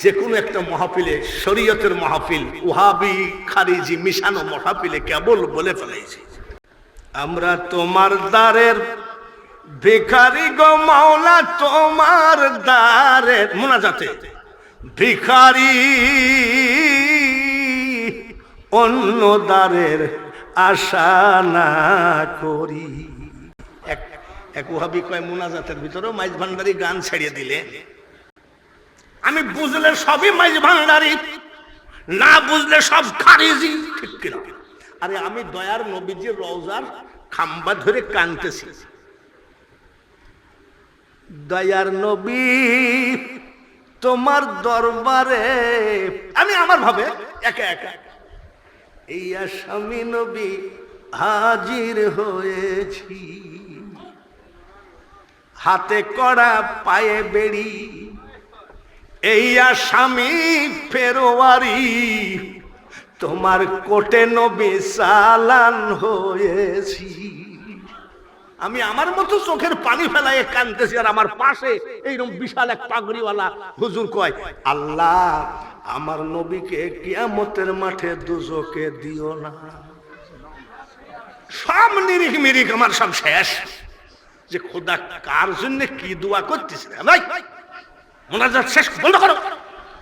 যে কোনো একটা মহাপিলে শরীয়তের মহাপিল ওহাবি, খারিজি, মিশানো মহাপিলে কেবল বলে ফেলেছি। আমরা তোমার দ্বারের ভিখারি গো মাওলা, তোমার দ্বারের মোনাজাতে। ভিখারি অন্য দ্বারের আশা না করি। এক ওহাবি কয়, মোনাজাতের ভিতরেও মাইজ ভান্ডারি গান ছেড়ে দিলে। আমি বুঝলে সবই মাইজ ভান্ডারি, না বুঝলে সব খারিজি, ঠিক কিনা? আরে আমি দয়ার নবীজির রওজার খাম্বা ধরে কানতেছি। দয়ার নবী, তোমার দরবারে, আমি আমার ভাবে একা একা। এই আসামি নবী হাজির হয়েছি। হাতে কড়া পায়ে বেড়ি এই আসামি ফেরোয়ারি, তোমার কোটে নবী সালান হয়েছি। আমি আমার মতো চোখের পানি ফেলায় কানতেছি আর আমার পাশে এইরকম বিশাল এক পাগড়িওয়ালা হুজুর কয়, আল্লাহ, আমার নবীকে কিয়ামতের মাঠে দুজকে দিও না। সব নিরিখ মিরিখ আমার সব শেষ। যে খোদা কার জন্য কি দোয়া করতেছি ভাই? মোনাজাত শেষ বন্ধ করো।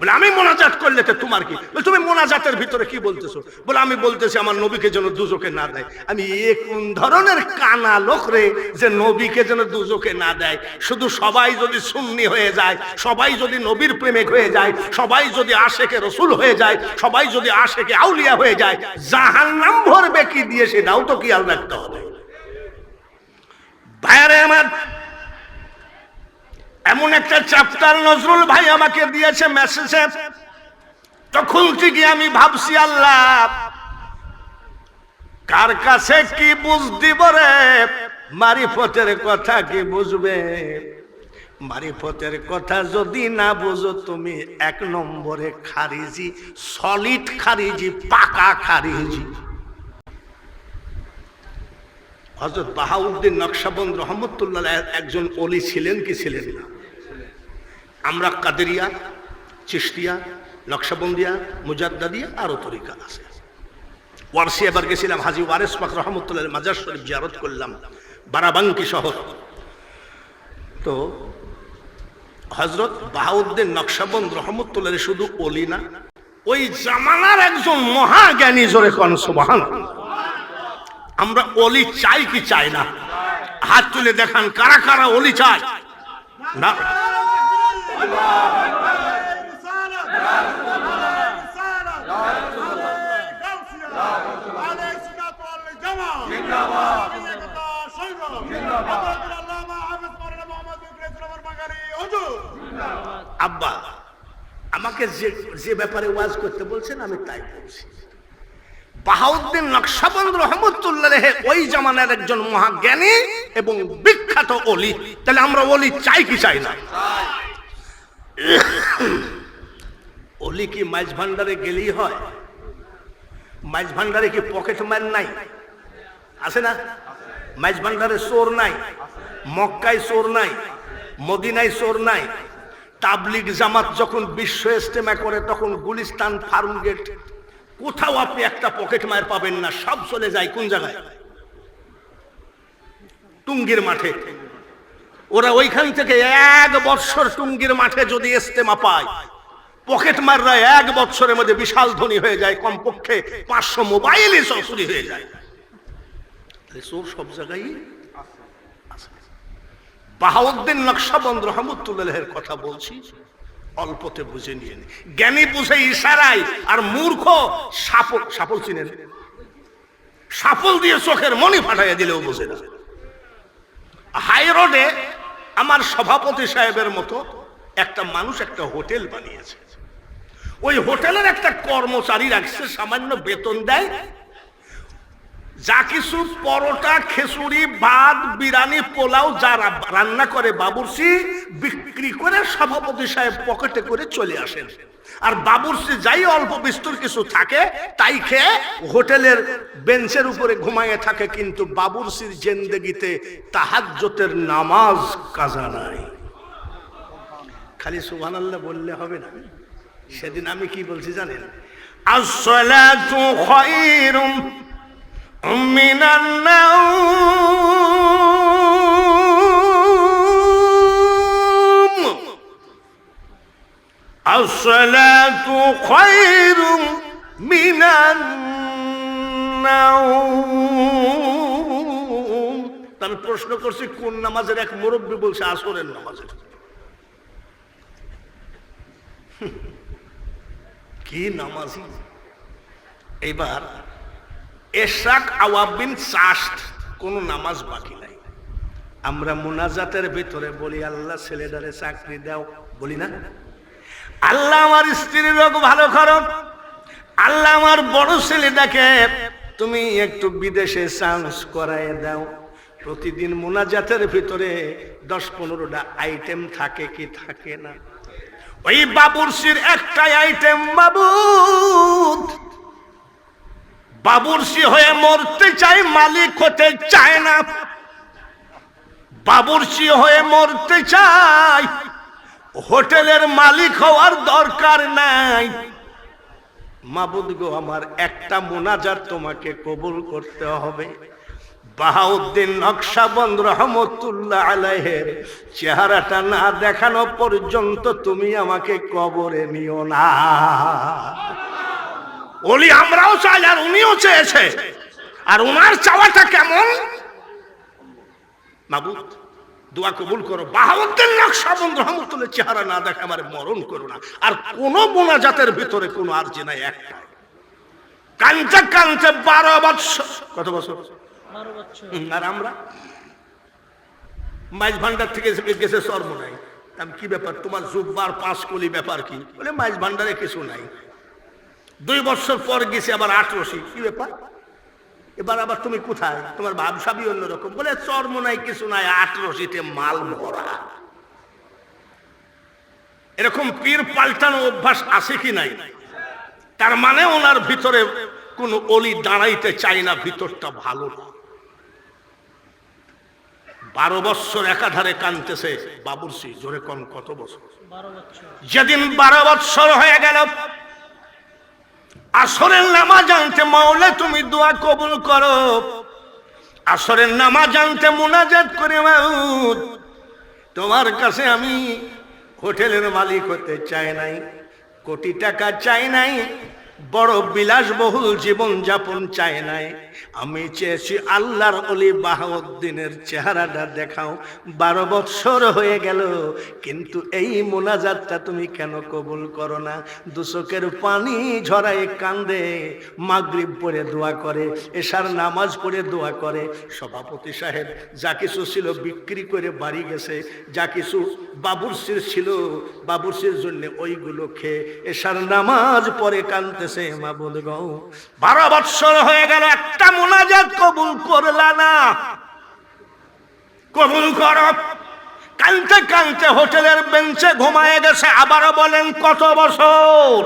বলে আমি মোনাজাত করলে তো তোমার কি? বলে, তুমি মোনাজাতের ভিতরে কি বলতেছো? বলে আমি বলতেছি আমার নবীকে যেন দুজকে না দেয়। আমি এ কোন ধরনের কানা লোক রে যে নবীকে যেন দুজকে না দেয়? শুধু সবাই যদি সুন্নি হয়ে যায় সবাই যদি নবীর প্রেমিক হয়ে যায় সবাই যদি আশেকে রসুল হয়ে যায় সবাই যদি আশেকে আউলিয়া হয়ে যায় জাহান নাম ভরবে কি দিয়ে সেটাও তো খেয়াল রাখতে হবে। বাইরে আমার এমন একটা চ্যাপ্টার নজরুল ভাই আমাকে দিয়েছে মেসেজে তখন থেকে আমি ভাবছি, আল্লাহ, কার কাছে কি বুঝ দিব রে? মারিফতের কথা কি বুঝবে? মারিফতের কথা যদি না বুঝো, তুমি এক নম্বরে খারিজি সলিড খারিজি, পাকা খারিজি। হজরত বাহাউদ্দিন নকশাবন্দ রহমতুল্লাহ একজন অলি ছিলেন কি ছিলেন না? আমরা কাদেরিয়া চিস্তিয়া নকশাবন্দিয়া, মুজাদ্দাদিয়া আরও তরিকা আছে। ওয়ারসি এবার গেছিলাম হাজি ওয়ারেস পাক রহমতুল্লাহ মাজার শরীফ জিয়ারত করলাম, বারাবাঙ্কি শহর। তো হজরত বাহাউদ্দিন নকশাবন্দ রহমতুল্লাহ শুধু অলি না, ওই জামানার একজন মহাজ্ঞানী জোরে কন সুবহান আমরা অলি চাই কি চাই না? হাত তুলে দেখান, কারা কারা অলি চাই না। আব্বা, আমাকে যে যে ব্যাপারে ওয়াজ করতে বলছেন, আমি তাই বলছি। বাহাউদ্দিন নকশাবন্দ রহমতুল্লাহ ওই জামানার একজন মহাজ্ঞানী এবং বিখ্যাত অলি। তাহলে আমরা অলি চাই কি চাই না? অলি কি মাইজ ভান্ডারে গেলেই হয়? মাইজ ভান্ডারে কি পকেট মার নাই? আছে না? মাইজ ভান্ডারে চোর নাই, মক্কায় চোর নাই, মদিনায় চোর নাই। তাবলিগ জামাত যখন বিশ্ব ইস্তেমা করে, তখন গুলিস্তান ফার্ম গেট, কোথাও আপনি একটা পকেট মায়ের পাবেন না, সব চলে যায় কোন জায়গায়? টুঙ্গির মাঠে। ওরা ওইখান থেকে এক বৎসর টুঙ্গির মাঠে যদি ইস্তেমা পায়, পকেট মাররা এক বছরের মধ্যে বিশাল ধনী হয়ে যায়, কমপক্ষে পাঁচশো মোবাইলই সব চুরি হয়ে যায়। চোর সব জায়গায় বাহাউদ্দিন নকশাবন্দ রহমতুল্লাহের কথা বলছি, অল্পতে বুঝে নিয়ে। জ্ঞানী বুঝে ইশারায়, আর মূর্খ সাপল সাপল চিনেন। সাপল দিয়ে চোখের মনি ফাটাইয়া দিলেও বুঝে না। হাই রোডে আমার সভাপতি সাহেবের মতো একটা মানুষ একটা হোটেল বানিয়েছে। ওই হোটেলের একটা কর্মচারী রাখছে, সামান্য বেতন দেয় যা কিছু পরোটা, খেসুড়ি, ভাত বিরানি পোলাও যা রা- রান্না করে বাবুর্চি বিক্রি করে সভাপতি সাহেব পকেটে করে চলে আসেন। আর বাবুর্চি যাই অল্প বিস্তর কিছু থাকে, তাই খেয়ে হোটেলের বেঞ্চের উপরে ঘুমাইয়ে থাকে, কিন্তু বাবুর্চির জেন্দেগিতে তাহাজ্জতের নামাজ কাজা নাই। খালি সুবহানাল্লাহ বললে হবে না। সেদিন আমি কি বলছি জানেন? আসসালাতু খায়রুম মিনান নাওম আসসালাতু খায়রুম মিনান নাওম তা আমি প্রশ্ন করছি, কোন নামাজের এক মুরব্বী বলছে আসরের নামাজের? কি নামাজি? এবার এশাক আওয়াবিন চাষ্ট কোন নামাজ বাকি নাই। আমরা মোনাজাতের ভিতরে বলি, আল্লাহ ছেলেটারে চাকরি দাও, বলি না? আল্লাহ আমার স্ত্রীর রোগ ভালো করো। আল্লাহ আমার বড় ছেলেটাকে তুমি একটু বিদেশে চান্স করায় দাও। প্রতিদিন মোনাজাতের ভিতরে দশ পনেরোটা আইটেম থাকে কি থাকে না? ওই বাবুরসির একটাই আইটেম বাবুদ বাবুরসি হয়ে মরতে চাই, মালিক হতে চায় না। বাবুরসি হয়ে মরতে চাই, হোটেলের মালিক হওয়ার দরকার নাই। মাবুদ গো, আমার একটা মোনাজার তোমাকে কবুল করতে হবে। বাহাউদ্দিন নকশাবন্দ রহমতুল্লাহ আলাইহের চেহারাটা না দেখানো পর্যন্ত তুমি আমাকে কবরে নিও না। ওলি আমরাও চাই আর উনিও চেয়েছে। আর উনার চাওয়াটা কেমন? মাবুদ দোয়া কবুল করো। বাহাউদ্দিন নকশাবন্দ রহমতুল্লাহ চেহারা না দেখে আমার মরণ করো না। আর কোন মোনাজাতের ভিতরে কোনো আর যে নাই একটা। কানতে কানতে বারো বছর কত বছর? আর আমরা? মাইজ ভান্ডার থেকে গেছে সর্ব নাই। আমি কি ব্যাপার? তোমার জুব্বার পাঁচ কলি ব্যাপার কি? বলে মাইজ ভান্ডারে কিছু নাই। দুই বছর পর গেছে আবার আঠারোশি কি ব্যাপার? এবার আবার তুমি কোথায়? তোমার ভাবসাবি অন্যরকম। বলে চর্ম নাই কিছু নাই আঠারোশিতে মাল ভরা। এরকম পীর পাল্টানো অভ্যাস আছে কি নাই? তার মানে ওনার ভিতরে কোন অলি দাঁড়াইতে চাই না ভিতরটা ভালো না। বারো বৎসর একাধারে কানতেছে বাবুরসি জোরে কন কত বছর? যেদিন বারো বৎসর হয়ে গেল আসরের নামাজ আনতে মাওলে, তুমি দোয়া কবুল করো। আসরের নামাজ আনতে মোনাজাত করে তোমার কাছে আমি হোটেলের মালিক হতে চাই নাই, কোটি টাকা চাই নাই বড় বিলাসবহুল জীবন যাপন চাই নাই। আমি চেয়েছি আল্লাহর অলি বাহাউদ্দিনের চেহারাটা দেখাও। বারো বৎসর হয়ে গেল, কিন্তু এই মোনাজাতটা তুমি কেন কবুল করো না? দুচকের পানি ঝরায় কান্দে, মাগরিব পরে দোয়া করে, এশার নামাজ পড়ে দোয়া করে। সভাপতি সাহেব, যা কিছু ছিল বিক্রি করে বাড়ি গেছে, যা কিছু বাবুরসির ছিল বাবুরসির জন্য ওইগুলো খেয়ে, এশার নামাজ পরে পড়ে কানতেছে মাবুদ গৌ বারো বৎসর হয়ে গেল, একটা মোনাজাত কবুল করলা না। কবুল কর। কানতে কানতে হোটেলের বেঞ্চে ঘুমায় গেছে, আবারও বলেন, কত বছর?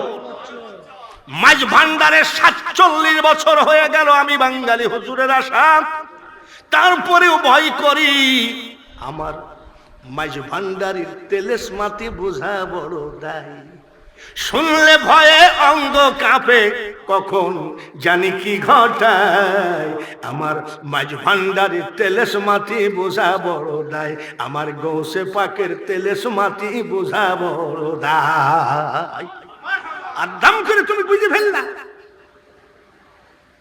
মাঝ ভান্ডারে সাতচল্লিশ বছর হয়ে গেল, আমি বাঙালি হুজুরের আশা। তারপরেও ভয় করি, আমার মাঝ ভান্ডারির তেলেস মাটি বোঝা বড় দায়। শুনলে ভয়ে অঙ্গ কাঁপে, কখন জানি কি ঘটায়। আমার মাঝ ভান্ডারির তেলেস মাটি বোঝা বড় দায়, আমার গৌসে পাকের তেলেস মাটি বোঝা বড় দায়। আর দাম করে তুমি বুঝে ফেললা।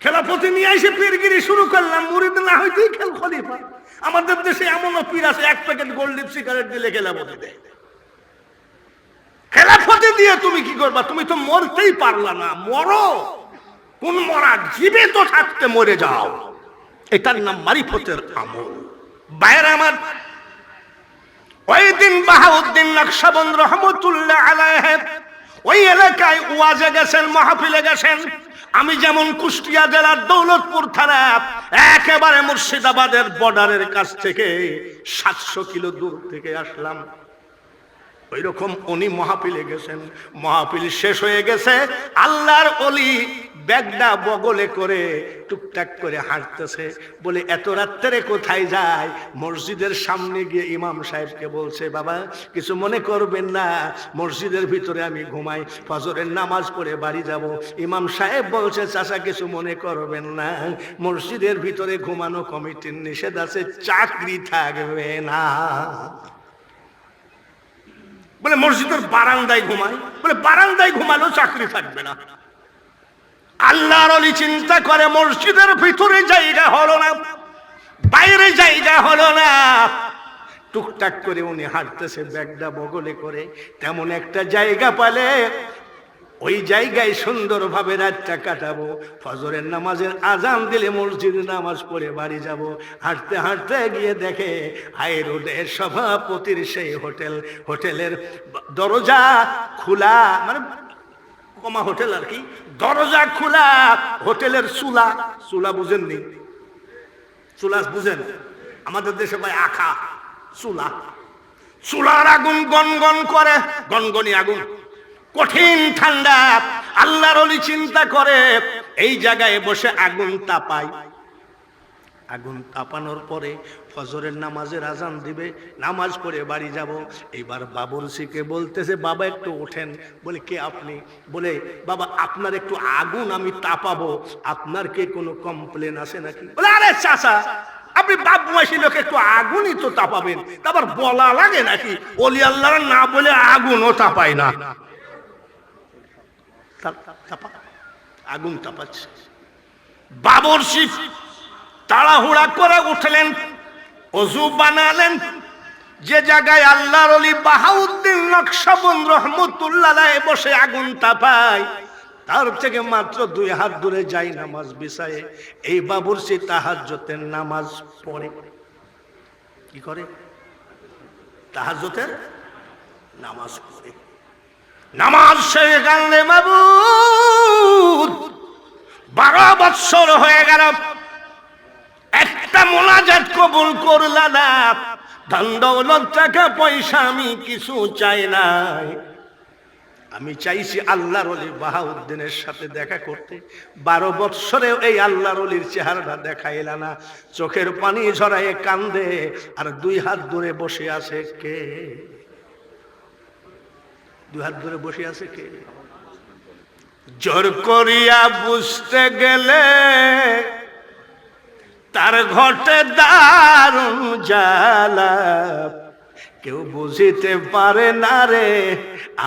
খেলাপতি নিয়ে এসে পীরগিরি শুরু করলাম, মুরিদ না হইতেই খেল খলিফা। আমাদের দেশে এমনও পীর আছে, এক প্যাকেট গোল্ড লিপ সিগারেট দিলে খেলাপতি দেয়। খেলাফতে দিয়ে তুমি কি করবা? তুমি তো মরতেই পারলা না। মরো। কোন মরা জীবে তো থাকতে মরে যাও। এটার নাম মারিফতের আমল। বাইরে আমার ওই দিন বাহাউদ্দিন নকশাবন্দ রহমতুল্লাহ আলাইহ, ওই এলাকায় ওয়াজে গেছেন, মাহফিলে গেছেন। আমি যেমন কুষ্টিয়া জেলার দৌলতপুর থানা, একেবারে মুর্শিদাবাদের বর্ডারের কাছ থেকে সাতশো কিলো দূর থেকে আসলাম। ওই রকম উনি মহাপিলে গেছেন। মহাপিল শেষ হয়ে গেছে। আল্লাহর অলি ব্যাগটা বগলে করে টুকটাক করে হাঁটতেছে। বলে, এত রাত্রে কোথায় যায়? মসজিদের সামনে গিয়ে ইমাম সাহেবকে বলছে, বাবা, কিছু মনে করবেন না। মসজিদের ভিতরে আমি ঘুমাই। ফজরের নামাজ পড়ে বাড়ি যাব। ইমাম সাহেব বলছে, চাচা, কিছু মনে করবেন না। মসজিদের ভিতরে ঘুমানো কমিটির নিষেধ আছে। চাকরি থাকবে না। বলে, মসজিদের বারান্দায় ঘুমায় বলে, বারান্দায় ঘুমালেও চাকরি থাকবে না। আল্লাহর অলি চিন্তা করে, মসজিদের ভিতরে জায়গা হলো না, বাইরে জায়গা হলো না। টুকটাক করে উনি হাঁটতেছে, ব্যাগটা বগলে করে, তেমন একটা জায়গা পালে ওই জায়গায় সুন্দরভাবে রাতটা কাটাবো, ফজরের নামাজের আজান দিলে মসজিদে নামাজ পড়ে বাড়ি যাব। হাঁটতে হাঁটতে গিয়ে দেখে হাই রোডের সভাপতির সেই হোটেল। হোটেলের দরজা খোলা মানে কমা হোটেল আর কি? দরজা খোলা, হোটেলের চুলা। চুলা বুঝেননি? চুলা বুঝেন? আমাদের দেশে ভাই আখা, চুলা। চুলার আগুন গনগন করে, গনগনি আগুন। কঠিন ঠান্ডা। আল্লাহর অলি চিন্তা করে, এই জায়গায় বসে আগুন তাপাই আগুন তাপানোর পরে ফজরের নামাজের আজান দিবে, নামাজ পড়ে বাড়ি যাব। এইবার বাবুরসিকে বলতেছে, বাবা একটু ওঠেন। বলে, কে আপনি? বলে, বাবা, আপনার একটু আগুন আমি তাপাবো। আপনার কে কোনো কমপ্লেন আছে নাকি? বলে, আরে চাচা, আপনি বাপ বয়সী লোক, একটু আগুনই তো তাপাবেন। তারপর বলা লাগে নাকি? অলি আল্লাহ না বলে আগুনও তাপায় না। আগুন তাপাচ্ছে। বাবরসি তাড়াহুড়া করে উঠলেন, অজু বানালেন। যে জায়গায় আল্লাহর অলি বাহাউদ্দিন নকশবন্দ রহমতুল্লাহ বসে আগুন তাপায়, তার থেকে মাত্র দুই হাত দূরে যাই নামাজ বিছায়ে। এই বাবুরসি তাহাজ্জতের নামাজ পড়ে। কি করে? তাহাজ্জতের নামাজ পড়ে। নামাজ শেষে কানলে মাবুদ বারো বৎসর হয়ে গেল। একটা মোনাজাত কবুল করলা না। ধন টাকা পয়সা আমি কিছু চাই নাই। আমি চাইছি আল্লাহর বাহাউদ্দিনের সাথে দেখা করতে। বারো বৎসরে এই আল্লাহর অলির চেহারাটা দেখাইলা না। চোখের পানি ঝরাইয়ে কান্দে, আর দুই হাত দূরে বসে আছে কে? দুই হাত ধরে বসে আছে কে? জোর করিয়া বুঝতে গেলে তার ঘটে দারুণ জালা কেউ বুঝিতে পারে না রে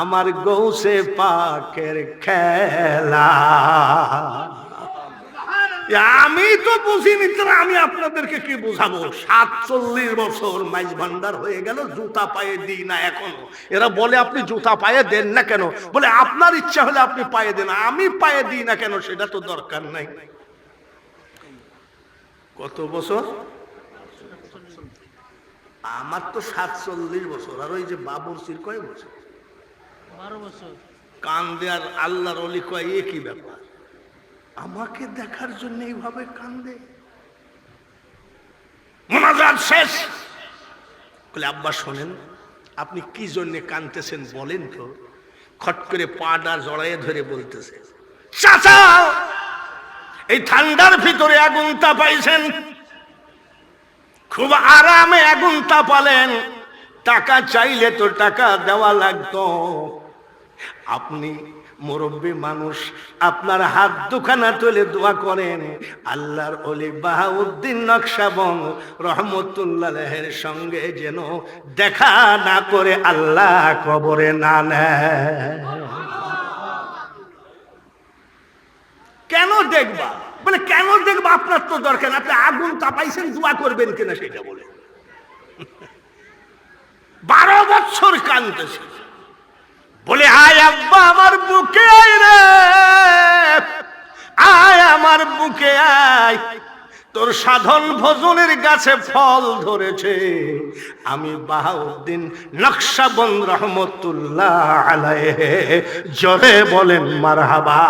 আমার গৌসে পাকের খেলা। আমি তো বুঝিনি তো আমি আপনাদেরকে কি বুঝাবো? সাতচল্লিশ বছর মাইজ ভান্ডার হয়ে গেল জুতা পায়ে দিই না এখনও। এরা বলে আপনি জুতা পায়ে দেন না কেন? বলে আপনার ইচ্ছা হলে আপনি পায়ে দেন আমি পায়ে দিই না কেন সেটা তো দরকার নাই। কত বছর? আমার তো সাতচল্লিশ বছর আর ওই যে বাবুর সির কয় বছর? বারো বছর। কান্দে আর আল্লাহর অলি কয় একই ব্যাপার? আমাকে দেখার জন্য এইভাবে কান্দে। মোনাজাত শেষ। বলে আব্বা শোনেন আপনি কি জন্য কানতেছেন বলেন তো? খট করে পাটা জড়াইয়ে ধরে বলতেছে চাচা এই ঠান্ডার ভিতরে আগুন তাপাইছেন। খুব আরামে আগুন তাপালেন। টাকা চাইলে তো টাকা দেওয়া লাগতো। আপনি মুরব্বী মানুষ, আপনার হাত দুখানা তুলে দোয়া করেন। আল্লাহর অলি বাহাউদ্দিন নকশাবন রহমতুল্লাহের সঙ্গে যেন দেখা না করে আল্লাহ কবরে না কেন দেখবা? বলে, কেন দেখবা? আপনার তো দরকার আপনি আগুন তাপাইছেন, দোয়া করবেন কিনা সেটা বলে। বারো বছর কানতেছে বলে, আয় আব্বা, আমার বুকে আয় রে। আয় আমার বুকে আয়। তোর সাধন ভোজনের গাছে ফল ধরেছে। আমি বাহাউদ্দিন নকশাবন্দ রহমতুল্লাহ আলাইহে। জোরে বলেন, মারহাবা।